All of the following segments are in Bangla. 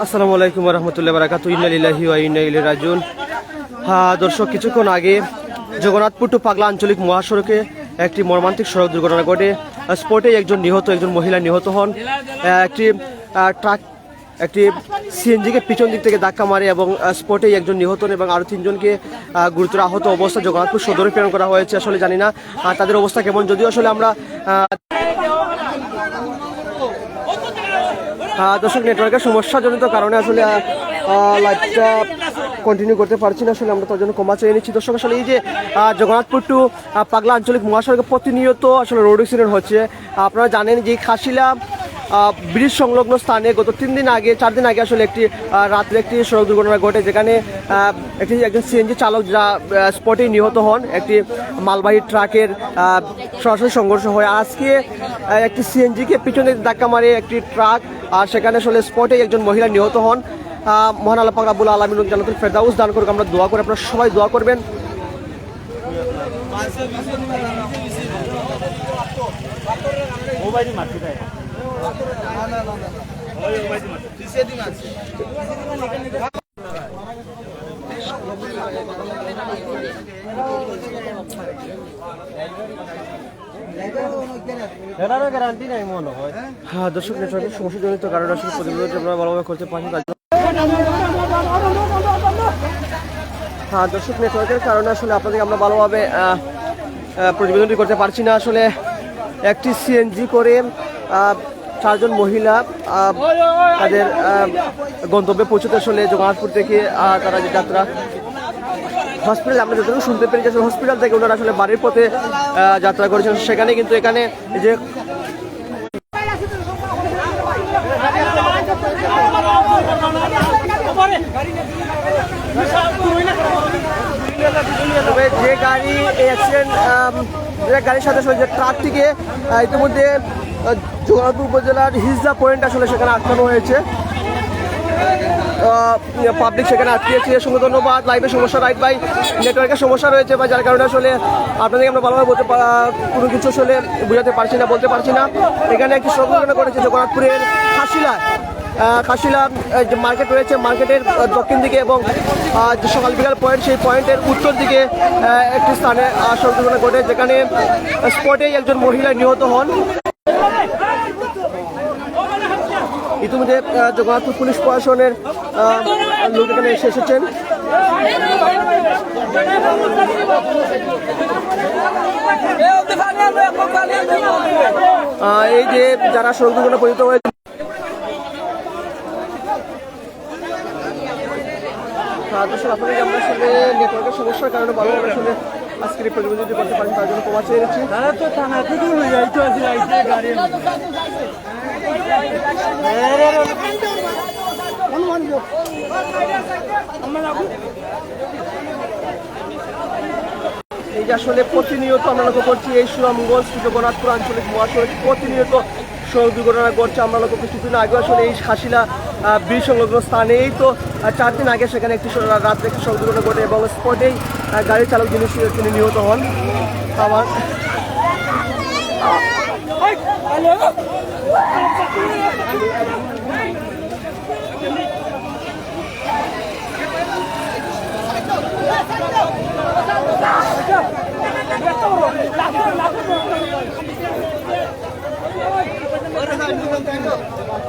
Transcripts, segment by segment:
আসসালামু আলাইকুম রহমতুল্লাহ বারাকাতু ইন্নালিল্লাহি ওয়া হ্যাঁ দর্শক, কিছুক্ষণ আগে জগন্নাথপুর টু পাগলা আঞ্চলিক মহাসড়কে একটি মর্মান্তিক সড়ক দুর্ঘটনা ঘটে। স্পটে একজন নিহত, একজন মহিলা নিহত হন। একটি ট্রাক, একটি সিএনজিকে পিছন দিক থেকে ধাক্কা মারে এবং স্পটে একজন নিহত এবং আরও তিনজনকে গুরুতর আহত অবস্থা জগন্নাথপুর সদরে প্রেরণ করা হয়েছে। আসলে জানি না তাদের অবস্থা কেমন, যদিও আসলে আমরা দর্শক নেটওয়ার্কের সমস্যাজনিত কারণে আসলে লাইভটা কন্টিনিউ করতে পারছি না আসলে, আমরা তার জন্য ক্ষমা চেয়ে নিচ্ছি। দর্শক, আসলে এই যে জগন্নাথপুর টু পাগলা আঞ্চলিক মহাসড়কে প্রতিনিয়ত আসলে রোড অ্যাক্সিডেন্ট হচ্ছে। আপনারা জানেন যে খাসিলা ব্রিজ সংলগ্ন স্থানে গত তিন দিন আগে, চার দিন আগে আসলে একটি রাত্রে একটি সড়ক দুর্ঘটনা ঘটে, যেখানে একটি, একজন সিএনজি চালক যা স্পটেই নিহত হন, একটি মালবাহী ট্রাকের সরাসরি সংঘর্ষ হয়। আজকে একটি সিএনজিকে পিছনে ধাক্কা মারে একটি ট্রাক, আর সেখানে আসলে স্পটে একজন মহিলা নিহত হন। মহান আল্লাহ পাক রাব্বুল আলামিন জান্নাতুল ফেরদাউস দান করুক, আমরা দোয়া করে, আপনারা সবাই দোয়া করবেন। হ্যাঁ। দর্শক নেটওয়ার্কের সমস্যাজনিত কারণে আসলে প্রতিবেদন আমরা ভালোভাবে করতে পারছি হ্যাঁ দর্শক, নেটওয়ার্কের কারণে আসলে আপনাদের আমরা ভালোভাবে প্রতিবেদনটি করতে পারছি না। আসলে একটি সিএনজি করে চারজন মহিলা তাদের গন্তব্যে পৌঁছতে আসলে জগন্নাথপুর থেকে তারা যে যাত্রা হসপিটাল আমরা যতটুকু শুনতে পেরেছি, আসলে হসপিটাল থেকে ওনারা আসলে বাড়ির পথে যাত্রা করেছেন। সেখানে কিন্তু এখানে যে যে গাড়ি, এই অ্যাক্সিডেন্ট যে গাড়ির সাথে আসলে যে ট্রাকটিকে ইতিমধ্যে জগন্নাথপুর উপজেলার হিজলা পয়েন্ট আসলে সেখানে আটকানো হয়েছে। পাবলিক সেখানে আটকিয়েছে সঙ্গে ধন্যবাদ। লাইভের সমস্যা রাইট বাই নেটওয়ার্কের সমস্যা রয়েছে বা যার কারণে আসলে আপনাদেরকে আমরা ভালোভাবে বলতে কোনো কিছু আসলে বোঝাতে পারছি না, বলতে পারছি না। এখানে একটি সড়ক দুর্ঘটনা ঘটেছে জগন্নাথপুরের খাসিলা খাসিলা যে মার্কেট রয়েছে মার্কেটের দক্ষিণ দিকে এবং যে সকাল বিকাল পয়েন্ট সেই পয়েন্টের উত্তর দিকে একটি স্থানে দুর্ঘটনা ঘটে, যেখানে স্পটেই একজন মহিলা নিহত হন। ইতিমধ্যে জগন্নাথপুর পুলিশ প্রশাসনের লোক এখানে এসে এসেছেন। এই যে যারা সড়ক দুর্ঘটনা পতিত হয়েছে দর্শক আপনাদের আমরা আসলে নেটওয়ার্কের সমস্যার কারণে ভালোভাবে আসলে আজকের এই করতে তার জন্য ক্ষমা চেয়ে নিচ্ছি। তারা তো থানা থেকে যাইতো আছে আইতে গাড়ি এই যে আসলে প্রতিনিয়ত আমরা লক্ষ্য করছি এই সুনামগঞ্জ জগন্নাথপুর আঞ্চলিক মহাসড়ক প্রতিনিয়ত সড়ক দুর্ঘটনা ঘটছে আমরা লক্ষ্য করছি। কিছুদিন আগে আসলে এই হাসিলা ব্রিজ সংলগ্ন স্থানে এই তো চার দিন আগে সেখানে একটি রাত্রে একটি সড়ক দুর্ঘটনা ঘটে এবং স্পটেই গাড়ির চালক যিনি তিনি নিহত হন আমার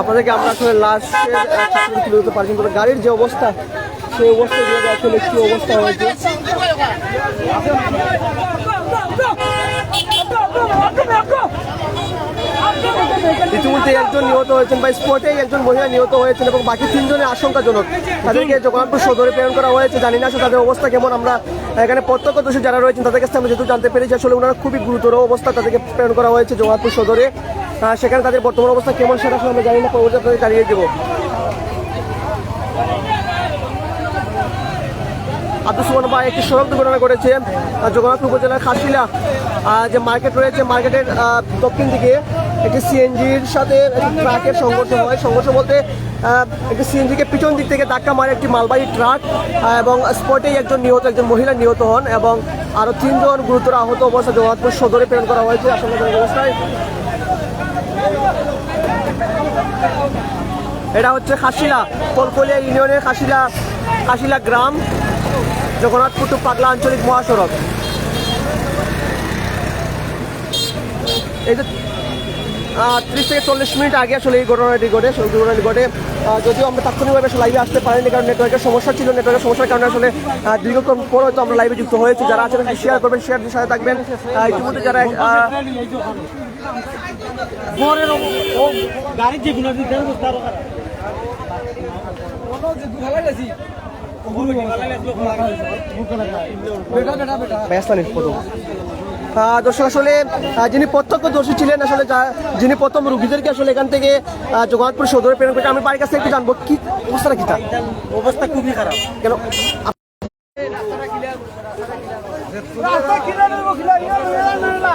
আপনাদেরকে আমরা আসলে দিতে পারছি তবে গাড়ির যে অবস্থা, সেই অবস্থা যেভাবে আসলে কি অবস্থা হয়েছে। ইতিমধ্যে একজন নিহত হয়েছেন বা স্পটেই একজন মহিলা নিহত হয়েছেন এবং বাকি তিনজনের আশঙ্কাজনক। তাদেরকে জগন্নাথপুর সদরে প্রেরণ করা হয়েছে, জানি না তাদের অবস্থা কেমন। আমরা এখানে প্রত্যক্ষদর্শী যারা রয়েছেন, তাদের কাছে আমরা যেহেতু জানতে পেরেছি, আসলে ওনারা খুবই গুরুতর অবস্থা তাদেরকে প্রেরণ করা হয়েছে জগন্নাথপুর সদরে সেখানে তাদের বর্তমান অবস্থা কেমন সেটা আমরা জানি না, পরবর্তী আপনাদের জানিয়ে দেবো। আব্দুল সুমন ভাই, একটি সড়ক দুর্ঘটনা ঘটেছে জগন্নাথপুর উপজেলার খাসিলা যে মার্কেট রয়েছে, মার্কেটের দক্ষিণ দিকে একটি সিএনজির সাথে ট্রাকের সংঘর্ষ হয়। সংঘর্ষ বলতে একটি সিএনজিকে পিছন দিক থেকে ধাক্কা মারে একটি মালবাহী ট্রাক এবং স্পটেই একজন নিহত, একজন মহিলা নিহত হন, এবং আরও তিনজন গুরুতর আহত অবস্থা জগন্নাথপুর সদরে প্রেরণ করা হয়েছে। আশঙ্কাজনক অবস্থায় এটা হচ্ছে খাসিলা কলকলিয়া ইউনিয়নের খাসিলা খাসিলা গ্রাম, জগন্নাথপুর টু পাগলা আঞ্চলিক মহাসড়ক। এই যে ত্রিশ থেকে চল্লিশ মিনিট আগে আসলে এই ঘটনাটি ঘটে, সেই ঘটনাটি ঘটে। যদিও আমরা তাৎক্ষণিকভাবে আসলে লাইভে আসতে পারিনি, কারণ নেটওয়ার্কের সমস্যা ছিল নেটওয়ার্কের সমস্যার কারণে আসলে দীর্ঘক্ষণ পর হয়তো আমরা লাইভে যুক্ত হয়েছি। যারা আছেন শেয়ার করবেন শেয়ার সাথে থাকবেন। ইতিমধ্যে যারা বরের ও গাড়ি যে গুণা দিতে হবে তার ব্যস্তানি দর্শক আসলে যিনি প্রত্যক্ষদর্শী ছিলেন আসলে যিনি প্রথম রুগীদেরকে আসলে এখান থেকে জগন্নাথপুর সদরে প্রেরণ করেছে আমি বাড়ির কাছে একটু জানব কি অবস্থাটা কি তা অবস্থা খুবই খারাপ। কেন?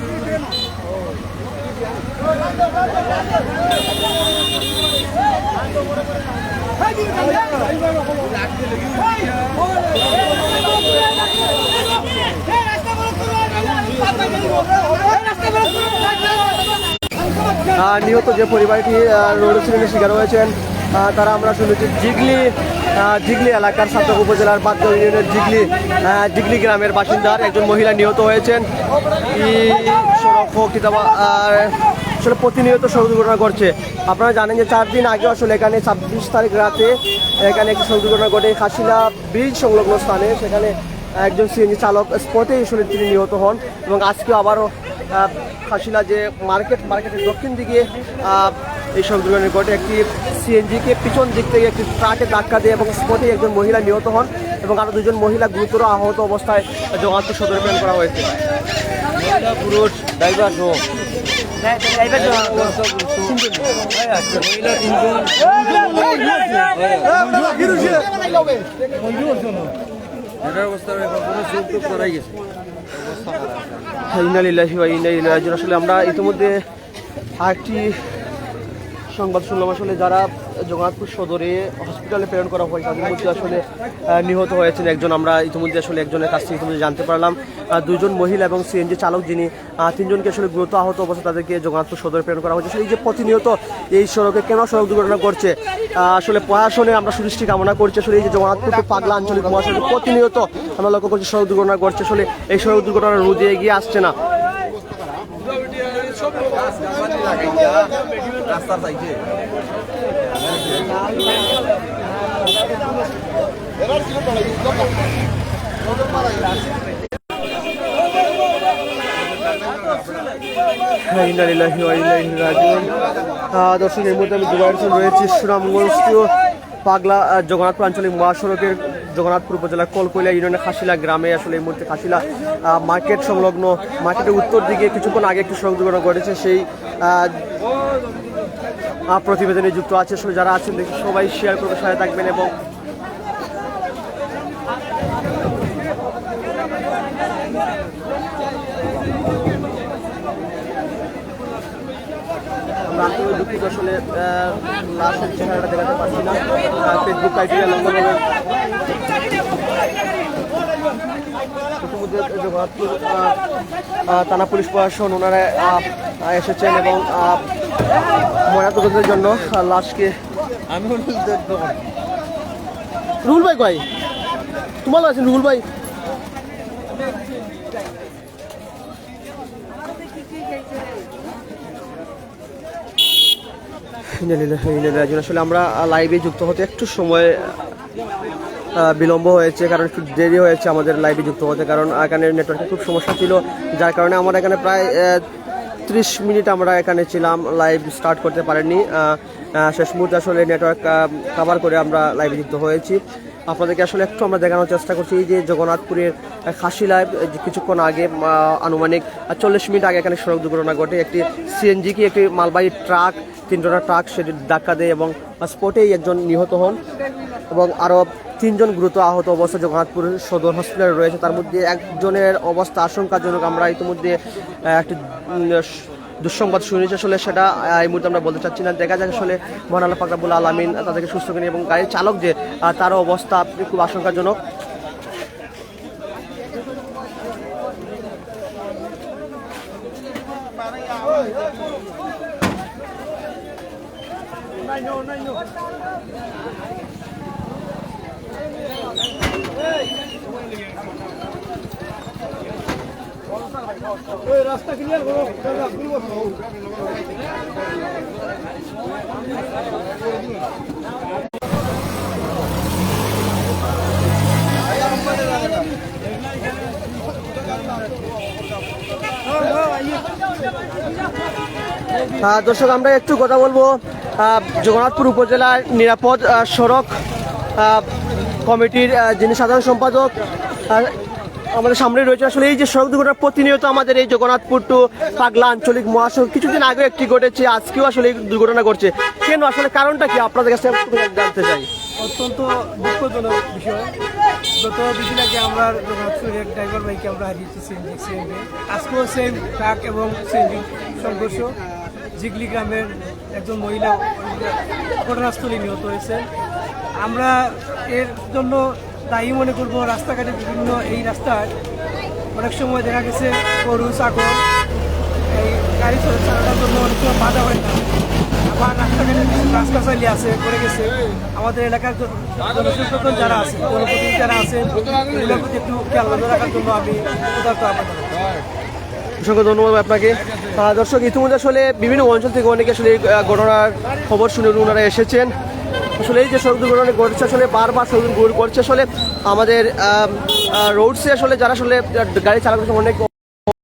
পাইছে না আহ, নিহত যে পরিবারটি রোড অ্যাক্সিডেন্টের শিকার হয়েছেন তারা আমরা শুনেছি জিগলি জিগলি এলাকার সাতক উপজেলার বাদ্য ইউনিয়নের জিগলি জিগলি গ্রামের বাসিন্দার একজন মহিলা নিহত হয়েছেন। আসলে প্রতিনিয়ত সড়ক দুর্ঘটনা ঘটছে। আপনারা জানেন যে চার দিন আগে আসলে এখানে ছাব্বিশ তারিখ রাতে এখানে একটি সড়ক দুর্ঘটনা ঘটে খাসিলা ব্রিজ সংলগ্ন স্থানে। সেখানে একজন সিএনজি চালক স্পটেই আসলে তিনি নিহত হন এবং আজকে আবারও খাসিলা যে মার্কেট মার্কেটের দক্ষিণ দিকে এই সব দুর্ঘটনা ঘটে একটি সিএনজিকে পিছন দিক থেকে একটি ট্রাকে ধাক্কা দিয়ে এবং স্পটে একজন মহিলা নিহত হন এবং আরও দুজন মহিলা গুরুতর আহত অবস্থায় জগন্নাথপুর সদরে প্রেরণ করা হয়েছে পুরুষ ড্রাইভার সহ ইন্না ইলাইহি রাজিউন। আসলে আমরা ইতিমধ্যে আরেকটি সংবাদ শুনলাম আসলে যারা জগন্নাথপুর সদরে হসপিটালে প্রেরণ করা হয়, তাদের মধ্যে আসলে নিহত হয়েছেন একজন। আমরা ইতিমধ্যে আসলে একজনের কাছ থেকে ইতিমধ্যে জানতে পারলাম। দুজন মহিলা এবং সিএনজি চালক যিনি তিনজনকে আসলে গুরুতর আহত অবস্থা তাদেরকে জগন্নাথপুর সদরে প্রেরণ করা হয়েছে। আসলে এই যে প্রতিনিয়ত এই সড়কে কেন সড়ক দুর্ঘটনা করছে আসলে প্রশাসনে আমরা সুদৃষ্টি কামনা করছি। আসলে এই যে জগন্নাথপুর পাগলা আঞ্চলিক মহাসড়কে প্রতিনিয়ত আমরা লক্ষ্য করছি সড়ক দুর্ঘটনা করছে আসলে এই সড়ক দুর্ঘটনা রোধে এগিয়ে আসছে না। ইলাইহি রাজিউন। আহ, দর্শক এই মুহূর্তে আমি দুবাইয়ের রয়েছি সুনামগঞ্জীয় পাগলা জগন্নাথপুর আঞ্চলিক মহাসড়কের জগন্নাথপুর উপজেলার কলকলিয়া ইউনিয়নের খাসিলা গ্রামে আসলে এই মুহূর্তে খাসিলা মার্কেট সংলগ্ন মার্কেটের উত্তর দিকে কিছুক্ষণ আগে একটি সড়ক দুর্ঘটনা ঘটেছে সেই প্রতিবেদনে যুক্ত আছে যারা আছেন দেখি সবাই শেয়ার করতে সাথে থাকবেন এবং আসলে চেহারাটা দেখাতে পারছি না। থানা পুলিশ প্রশাসন, ওনারা এসেছেন এবং ময়নাতদন্তের জন্য লাশকে আমি রুহুল ভাই কয়? তোমার আছেন রুহুল ভাই। আসলে আমরা লাইভে যুক্ত হতে একটু সময় বিলম্ব হয়েছে, কারণ একটু দেরি হয়েছে আমাদের লাইভে যুক্ত হতে, কারণ এখানে নেটওয়ার্কের খুব সমস্যা ছিল। যার কারণে আমরা এখানে প্রায় ত্রিশ মিনিট আমরা এখানে ছিলাম লাইভ স্টার্ট করতে পারিনি শেষ মুহূর্তে আসলে নেটওয়ার্ক কাভার করে আমরা লাইভে যুক্ত হয়েছি। আপনাদেরকে আসলে একটু আমরা দেখানোর চেষ্টা করছি যে জগন্নাথপুরের খাসি লাইভ কিছুক্ষণ আগে আনুমানিক চল্লিশ মিনিট আগে এখানে সড়ক দুর্ঘটনা ঘটে। একটি সিএনজি কি, একটি মালবাহী ট্রাক তিনজনের ট্রাক সেটি ধাক্কা দেয় এবং স্পটেই একজন নিহত হন এবং আরও তিনজন গুরুতর আহত অবস্থা জগন্নাথপুর সদর হসপিটালে রয়েছে। তার মধ্যে একজনের অবস্থা আশঙ্কাজনক। আমরা ইতিমধ্যে একটি দুঃসংবাদ শুনেছি আসলে সেটা এই মুহূর্তে আমরা বলতে চাচ্ছি না। দেখা যাক আসলে মহান আল্লাহ ফাকরাবুল আলমিন তাদেরকে সুস্থ করেন এবং গাড়ির চালক যে তারও অবস্থা খুব আশঙ্কাজনক। রাস্তা ক্লিয়ার করো আহ, দর্শক, আমরা একটু কথা বলব জগন্নাথপুর উপজেলার নিরাপদ সড়ক কমিটির যিনি সাধারণ সম্পাদক আমাদের সামনে রয়েছে আসলে এই যে সড়ক দুর্ঘটনা প্রতিনিয়ত আমাদের এই জগন্নাথপুর টু পাগলা আঞ্চলিক মহাসড়ক। কিছুদিন আগে একটি ঘটেছে, আজকেও আসলে এই দুর্ঘটনা ঘটছে। কেন, আসলে কারণটা কি? আপনাদের কাছে জানতে চাই। অত্যন্ত দুঃখজনক বিষয়। গত দুদিন আগে আমরা এক ড্রাইভার বাইকে আমরা হারিয়েছি সিএনজি সিএনজি আজকেও সেম ট্রাক এবং সিএনজি সংঘর্ষ। জিগলি গ্রামের একজন মহিলা ঘটনাস্থলে নিহত হয়েছেন আমরা এর জন্য দায়ী মনে করব, রাস্তাঘাটে বিভিন্ন এই রাস্তায় অনেক সময় দেখা গেছে গরু, ছাগল, এই গাড়ি চলে চালানোর জন্য অনেক সময় বাধা হয় না। গেছে। আমাদের এলাকার যারা আছে যারা আছে একটু রাখার জন্য অসংখ্য ধন্যবাদ আপনাকে। দর্শক, ইতিমধ্যে আসলে বিভিন্ন অঞ্চল থেকে অনেকে আসলে ঘটনার খবর শুনে ওনারা এসেছেন। আসলে এই যে সড়ক দুর্ঘটনা ঘটছে, আসলে বারবার সড়ক ঘটছে, আসলে আমাদের রোডসে আসলে যারা আসলে গাড়ি চালানো অনেক